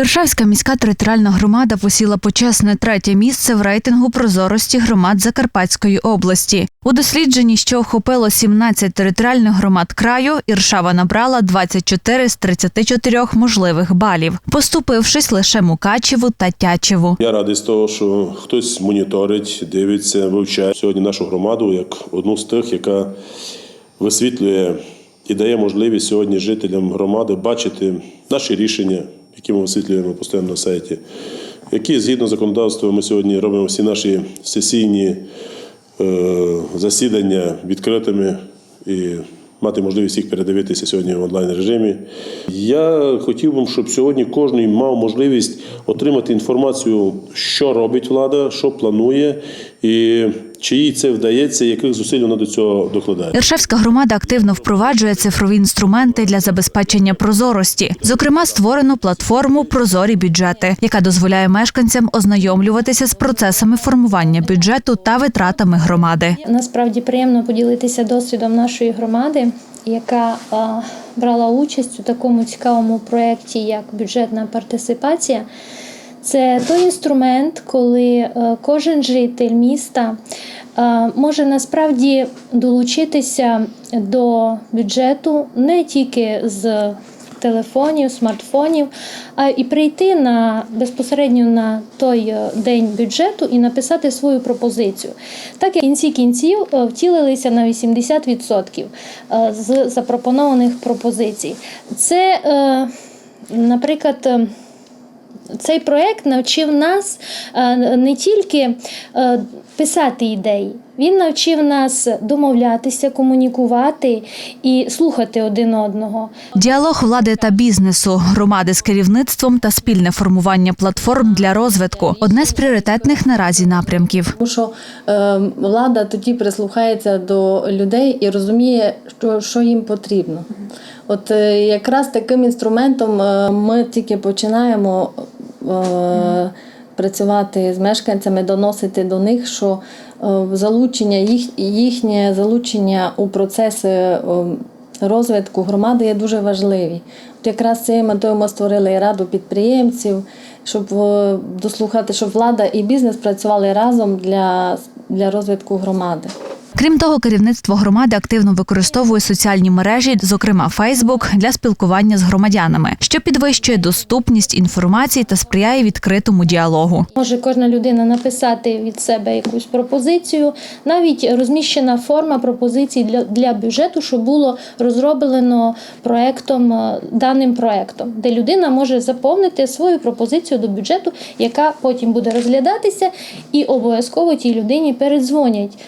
Іршавська міська територіальна громада посіла почесне третє місце в рейтингу прозорості громад Закарпатської області. У дослідженні, що охопило 17 територіальних громад краю, Іршава набрала 24 з 34 можливих балів, поступившись лише Мукачеву та Тячеву. Я радий з того, що хтось моніторить, дивиться, вивчає сьогодні нашу громаду як одну з тих, яка висвітлює і дає можливість сьогодні жителям громади бачити наші рішення, які ми висвітлюємо постійно на сайті, які згідно законодавства ми сьогодні робимо всі наші сесійні е, засідання відкритими і мати можливість їх передивитися сьогодні в онлайн режимі. Я хотів би, щоб сьогодні кожен мав можливість отримати інформацію, що робить влада, що планує, і чи їй це вдається, яких зусиль вона до цього докладає. Іршавська громада активно впроваджує цифрові інструменти для забезпечення прозорості. Зокрема, створено платформу Прозорі бюджети, яка дозволяє мешканцям ознайомлюватися з процесами формування бюджету та витратами громади. Насправді приємно поділитися досвідом нашої громади, яка а, брала участь у такому цікавому проєкті, як бюджетна партисипація. Це той інструмент, коли е, кожен житель міста е, може насправді долучитися до бюджету не тільки з телефонів, смартфонів, а і прийти на безпосередньо на той е, день бюджету і написати свою пропозицію. Так як в кінці кінців втілилися на 80% е, з запропонованих пропозицій. Це, наприклад, цей проект навчив нас е, не тільки е, писати ідеї, він навчив нас домовлятися, комунікувати і слухати один одного. Діалог влади та бізнесу, громади з керівництвом та спільне формування платформ для розвитку одне з пріоритетних наразі напрямків. Тому що е, влада тоді прислухається до людей і розуміє, що, що їм потрібно. От е, якраз таким інструментом е, ми тільки починаємо працювати з мешканцями, доносити до них, що е, залучення їх, їхнє залучення у процеси е, розвитку громади є дуже важливі. От якраз цією метою ми створили і раду підприємців, щоб е, дослухати, щоб влада і бізнес працювали разом для, для розвитку громади. Крім того, керівництво громади активно використовує соціальні мережі, зокрема Фейсбук, для спілкування з громадянами, що підвищує доступність інформації та сприяє відкритому діалогу. Може кожна людина написати від себе якусь пропозицію, навіть розміщена форма пропозицій для, для бюджету, що було розроблено проектом, е, даним проектом, де людина може заповнити свою пропозицію до бюджету, яка потім буде розглядатися, і обов'язково тій людині передзвонять.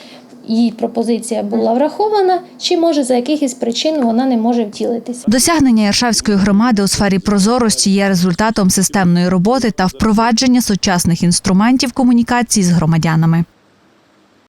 Її пропозиція була врахована, чи може за якихось причин вона не може втілитися. Досягнення Яршавської громади у сфері прозорості є результатом системної роботи та впровадження сучасних інструментів комунікації з громадянами.